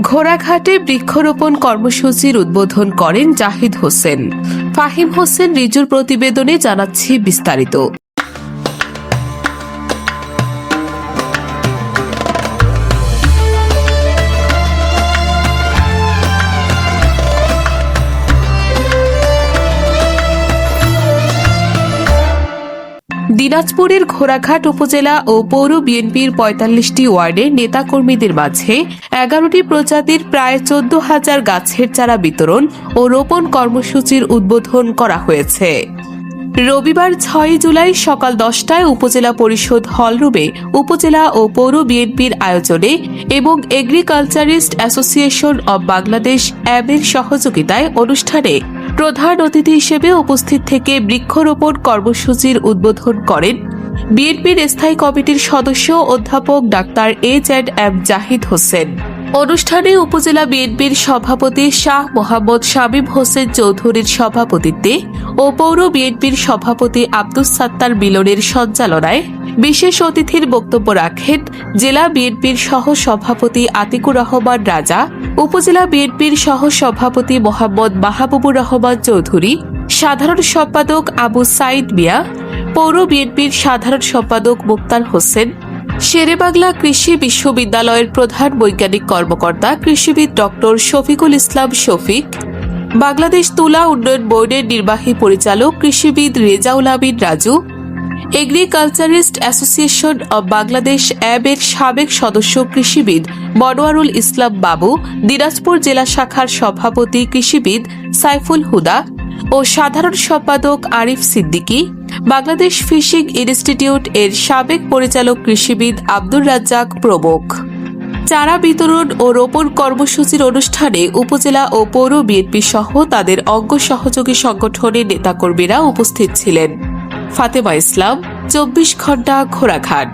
ঘোড়াঘাটে বৃক্ষরোপণ কর্মসূচির উদ্বোধন করেন জাহিদ হোসেন। ফাহিম হোসেন রিজুর প্রতিবেদনে জানাচ্ছি বিস্তারিত। দিনাজপুরের ঘোড়াঘাট উপজেলা ও পৌর বিএনপির পঁয়তাল্লিশটি ওয়ার্ডে নেতাকর্মীদের মাঝে এগারোটি প্রজাতির প্রায় চোদ্দ হাজার গাছের চারা বিতরণ ও রোপণ কর্মসূচির উদ্বোধন করা হয়েছে। রবিবার ছয় জুলাই সকাল দশটায় উপজেলা পরিষদ হলরুমে উপজেলা ও পৌর বিএনপির আয়োজনে এবং এগ্রিকালচারিস্ট অ্যাসোসিয়েশন অব বাংলাদেশ অ্যাবের সহযোগিতায় অনুষ্ঠানে প্রধান অতিথি হিসেবে উপস্থিত থেকে বৃক্ষরোপণ কর্মসূচির উদ্বোধন করেন বিএনপির স্থায়ী কমিটির সদস্য অধ্যাপক doctor H and M Zahid Hossain. অনুষ্ঠানে উপজেলা বিএনপির সভাপতি শাহ মোহাম্মদ শামীম হোসেন চৌধুরীর সভাপতিত্বে ও পৌর বিএনপির সভাপতি আব্দুস সাত্তার মিলনের সঞ্চালনায় বিশেষ অতিথির বক্তব্য রাখেন জেলা বিএনপির সহ সভাপতি আতিকুর রহমান রাজা, উপজেলা বিএনপির সহ সভাপতি মোহাম্মদ মাহবুবুর রহমান চৌধুরী, সাধারণ সম্পাদক আবু সাইদ মিয়া, পৌর বিএনপির সাধারণ সম্পাদক মুক্তার হোসেন, শেরেবাংলা কৃষি বিশ্ববিদ্যালয়ের প্রধান বৈজ্ঞানিক কর্মকর্তা কৃষিবিদ ডক্টর শফিকুল ইসলাম শফিক বাংলাদেশ তুলা উন্নয়ন বোর্ডের নির্বাহী পরিচালক কৃষিবিদ Rezaul Amin Raju, agriculturist association of Bangladesh অ্যাবের সাবেক সদস্য কৃষিবিদ মনোয়ারুল ইসলাম বাবু, দিনাজপুর জেলা শাখার সভাপতি কৃষিবিদ সাইফুল হুদা ও সাধারণ সম্পাদক আরিফ সিদ্দিকী, বাংলাদেশ ফিশিং ইনস্টিটিউট এর সাবেক পরিচালক কৃষিবিদ আব্দুর রাজ্জাক প্রমুখ। চারা বিতরণ ও রোপণ কর্মসূচির অনুষ্ঠানে উপজেলা ও পৌর বিএনপি সহ তাদের অঙ্গ সহযোগী সংগঠনের নেতাকর্মীরা উপস্থিত ছিলেন। ফাতেমা ইসলাম, চব্বিশ ঘণ্টা ঘোড়াঘাট।